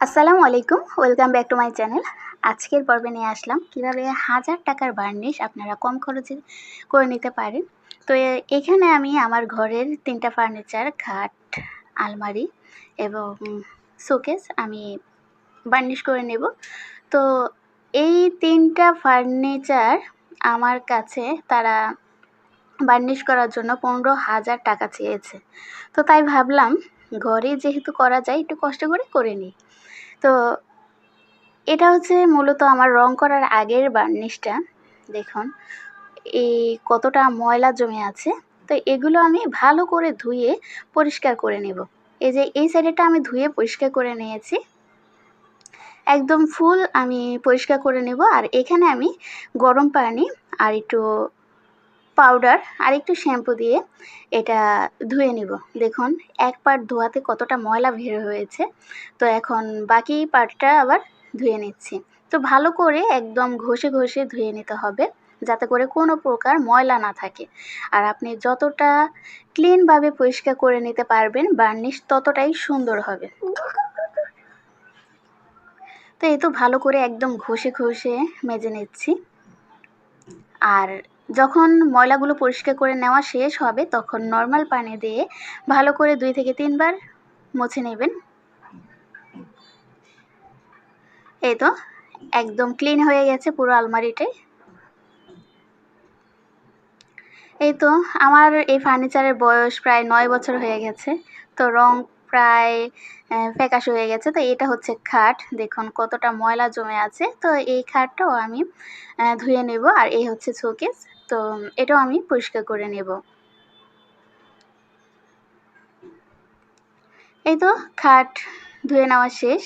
আসসালামু আলাইকুম welcome back to my channel আজকের পর্বে নিয়ে আসলাম কীভাবে হাজার টাকার বার্নিশ আপনারা কম খরচে করে নিতে পারেন। তো এখানে আমি আমার ঘরের তিনটা ফার্নিচার খাট, আলমারি এবং শোকেস আমি বার্নিশ করে নেব। তো এই তিনটা ফার্নিচার আমার কাছে তারা বার্নিশ করার জন্য পনেরো হাজার টাকা চেয়েছে। তো তাই ভাবলাম ঘরে যেহেতু করা যায়, একটু কষ্ট করে করে নিই। তো এটা হচ্ছে মূলত আমার রং করার আগের বার্নিশটা। দেখুন এই কতটা ময়লা জমে আছে। তো এগুলো আমি ভালো করে ধুয়ে পরিষ্কার করে নেব। এই যে এই সাইডেটা আমি ধুয়ে পরিষ্কার করে নিয়েছি। একদম ফুল আমি পরিষ্কার করে নেব। আর এখানে আমি গরম পানি আর একটু পাউডার আর একটু শ্যাম্পু দিয়ে এটা ধুয়ে নিব। দেখুন, এক পার্ট ধোয়াতে কতটা ময়লা বের হয়েছে। তো এখন বাকি পার্টটা আবার ধুয়ে নিচ্ছি। তো ভালো করে একদম ঘষে ঘষে ধুয়ে নিতে হবে, যাতে করে কোনো প্রকার ময়লা না থাকে। আর আপনি যতটা ক্লিনভাবে পরিষ্কার করে নিতে পারবেন বার্নিশ ততটাই সুন্দর হবে। তো এই তো ভালো করে একদম ঘষে ঘষে মেজে নিচ্ছি। আর যখন ময়লাগুলো পরিষ্কার করে নেওয়া শেষ হবে, তখন নর্মাল পানি দিয়ে ভালো করে দুই থেকে তিনবার মুছে নেবেন। এই তো, একদম ক্লিন হয়ে গেছে পুরো আলমারিটাই। এই তো, আমার এই ফার্নিচারের বয়স প্রায় নয় বছর হয়ে গেছে। তো রং প্রায় ফ্যাকাশ হয়ে গেছে। তো এটা হচ্ছে খাট। দেখুন কতটা ময়লা জমে আছে। তো এই খাটটাও আমি ধুয়ে নেব। আর এই হচ্ছে শোকেস। তো এটাও আমি পরিষ্কার করে নেব। এই তো খাট ধুয়ে নেওয়া শেষ।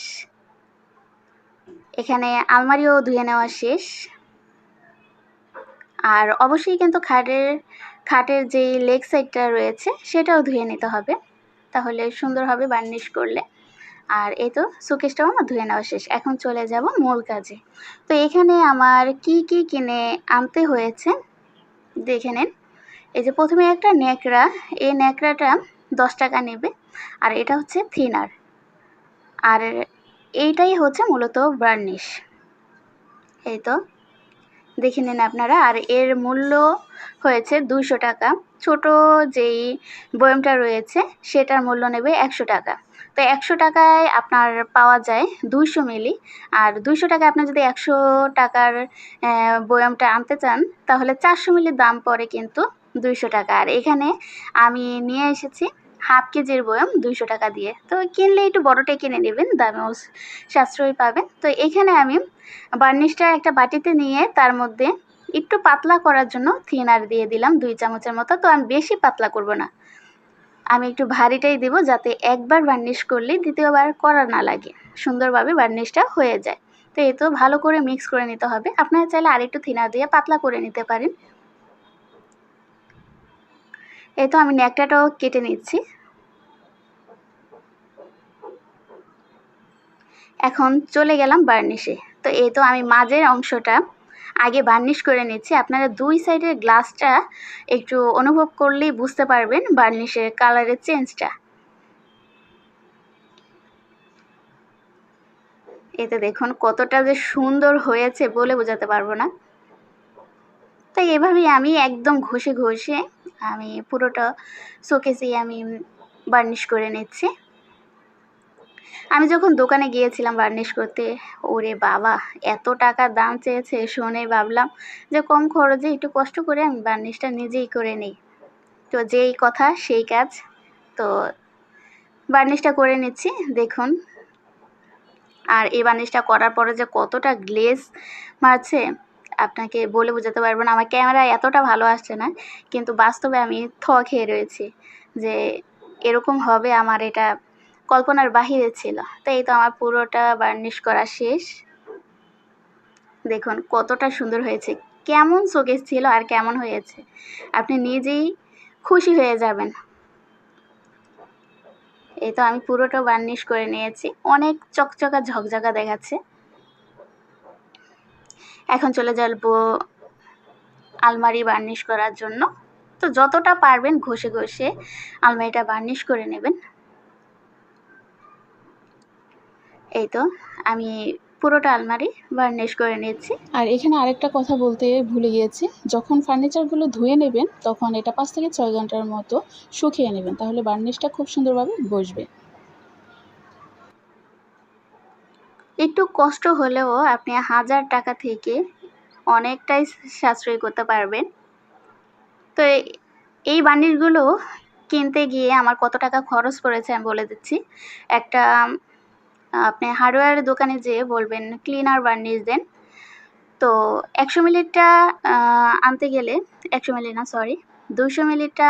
এখানে আলমারিও ধুয়ে নেওয়া শেষ। আর অবশ্যই কিন্তু খাটের খাটের যেই লেগ সাইডটা রয়েছে সেটাও ধুয়ে নিতে হবে। তাহলে সুন্দর হবে বার্নিশ করলে। আর এই তো শোকেসটাও আমার ধুয়ে নেওয়া শেষ। এখন চলে যাব মূল কাজে। তো এখানে আমার কি কি কিনে আনতে হয়েছে? দেখে নিন। এই যে প্রথমে একটা ন্যাকড়া, এই ন্যাকড়াটা দশ টাকা নেবে। আর এটা হচ্ছে থিনার। আর এইটাই হচ্ছে মূলত বার্নিশ এই তো, দেখে নিন আপনারা। আর এর মূল্য হয়েছে দুইশো টাকা। ছোট যেই বয়মটা রয়েছে, সেটার মূল্য নেবে একশো টাকা। তো একশো টাকায় আপনার পাওয়া যায় দুইশো মিলি। আর দুইশো টাকায় আপনি যদি একশো টাকার বয়মটা আনতে চান, তাহলে চারশো মিলির দাম পড়ে কিন্তু দুইশো টাকা। আর এখানে আমি নিয়ে এসেছি হাফ কেজির বয়ম দুইশো টাকা দিয়ে। তো কিনলে একটু বড়টাই কিনে নেবেন দামেও সাশ্রয়ী পাবেন। তো এখানে আমি বার্নিশটা একটা বাটিতে নিয়ে তার মধ্যে একটু পাতলা করার জন্য থিনার দিয়ে দিলাম দুই চামচের মতো। তো আমি বেশি পাতলা করব না। আমি একটু ভারীটাই দেবো যাতে একবার বার্নিশ করলে দ্বিতীয়বার করা না লাগে। সুন্দরভাবে বার্নিশটা হয়ে যায়। তো এ তো ভালো করে মিক্স করে নিতে হবে। আপনারা চাইলে আরেকটু থিনার দিয়ে পাতলা করে নিতে পারেন। এই তো আমি ন্যাকটাটাও কেটে নিচ্ছি। এখন চলে গেলাম বার্নিশে তো এই তো আমি মাঝের অংশটা আগে বার্নিশ করে নিচ্ছি। আপনারা দুই সাইডের গ্লাসটা একটু অনুভব করলেই বুঝতে পারবেন বার্নিশের কালারের চেঞ্জটা এতে দেখুন কতটা যে সুন্দর হয়েছে বলে বোঝাতে পারব না। তাই এভাবেই আমি একদম ঘষে ঘষে আমি পুরোটা শোকেসেই আমি বার্নিশ করে নিচ্ছি। আমি যখন দোকানে গিয়েছিলাম বার্নিশ করতে, ওরে বাবা, এত টাকা দাম চেয়েছে শুনে ভাবলাম যে কম খরচে একটু কষ্ট করে আমি বার্নিশটা নিজেই করে নিই। তো যেই কথা, সেই কাজ। তো বার্নিশটা করে নিচ্ছি, দেখুন। আর এই বার্নিশটা করার পরে যে কতটা গ্লেজ মারছে, আপনাকে বলে বোঝাতে পারব না। আমার ক্যামেরা এতটা ভালো আসছে না, কিন্তু বাস্তবে আমি থ খেয়ে রয়েছি যে এরকম হবে আমার এটা কল্পনার বাহিরে ছিল। তো এই তো আমার পুরোটা বার্নিশ করা শেষ। দেখুন কতটা সুন্দর হয়েছে। কেমন শোকেস ছিল আর কেমন হয়েছে। আপনি নিজেই খুশি হয়ে যাবেন। এই তো আমি পুরোটা বার্নিশ করে নিয়েছি। অনেক চকচকা ঝকঝকা দেখাচ্ছে। এখন চলে যাব আলমারি বার্নিশ করার জন্য। তো যতটা পারবেন ঘষে ঘষে আলমারিটা বার্নিশ করে নেবেন। এই তো আমি পুরোটা আলমারি বার্নিশ করে নিয়েছি। আর এখানে আরেকটা কথা বলতে ভুলে গিয়েছি যখন ফার্নিচারগুলো ধুয়ে নেবেন তখন এটা পাঁচ থেকে ছয় ঘণ্টার মতো শুকিয়ে নেবেন তাহলে বার্নিশটা খুব সুন্দরভাবে বসবে। একটু কষ্ট হলেও আপনি হাজার টাকা থেকে অনেকটাই সাশ্রয় করতে পারবেন। তো এই- বার্নিশগুলো কিনতে গিয়ে আমার কত টাকা খরচ পড়েছে আমি বলে দিচ্ছি। একটা আপনি হার্ডওয়্যার দোকানে যেয়ে বলবেন ক্লিনার বার্নিশ দেন। তো একশো মিলিটা আনতে গেলে, একশো মিলি না সরি দুশো মিলিটা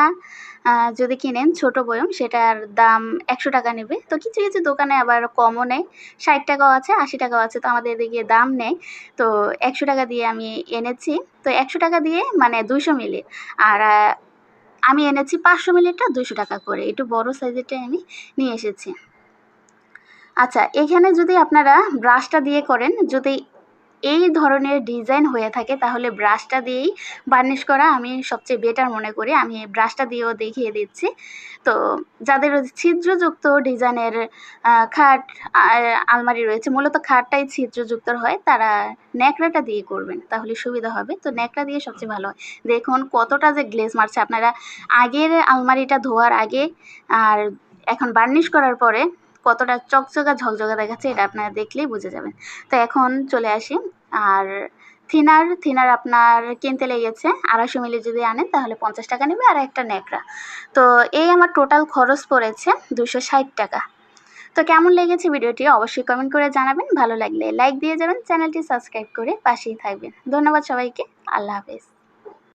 যদি কিনেন ছোট বয়ম, সেটার দাম একশো টাকা নেবে। তো কিছু কিছু দোকানে আবার কমও নেয়, ষাট টাকাও আছে, আশি টাকাও আছে, তো আমাদের এদিকে দাম নেয়। তো একশো টাকা দিয়ে আমি এনেছি। তো একশো টাকা দিয়ে মানে দুশো মিলি, আর আমি এনেছি পাঁচশো মিলিটা দুশো টাকা করে। একটু বড় সাইজেরটাই আমি নিয়ে এসেছি। আচ্ছা এখানে যদি আপনারা ব্রাশটা দিয়ে করেন, যদি এই ধরনের ডিজাইন হয়ে থাকে, তাহলে ব্রাশটা দিয়েই বার্নিশ করা আমি সবচেয়ে বেটার মনে করি। আমি ব্রাশটা দিয়েও দেখিয়ে দিচ্ছি। তো যাদের ছিদ্রযুক্ত ডিজাইনের খাট আলমারি রয়েছে, মূলত খাটটাই ছিদ্রযুক্ত হয়, তারা ন্যাকড়াটা দিয়ে করবেন, তাহলে সুবিধা হবে। তো ন্যাকড়া দিয়ে সবচেয়ে ভালো হয়। দেখুন কতটা যে গ্লেজ মারছে। আপনারা আগের আলমারিটা ধোয়ার আগে আর এখন বার্নিশ করার পরে কতটা চকচকা ঝকঝকা দেখাচ্ছে এটা আপনারা দেখলেই বুঝে যাবেন। তো এখন চলে আসি। আর থিনার থিনার আপনার কিনতে লেগেছে আড়াইশো মিলি যদি আনেন তাহলে পঞ্চাশ টাকা নেবে আর একটা ন্যাকড়া। তো এই আমার টোটাল খরচ পড়েছে দুশো ষাট টাকা। তো কেমন লেগেছে ভিডিওটি অবশ্যই কমেন্ট করে জানাবেন। ভালো লাগলে লাইক দিয়ে যাবেন, চ্যানেলটি সাবস্ক্রাইব করে পাশেই থাকবেন। ধন্যবাদ সবাইকে। আল্লাহ হাফেজ।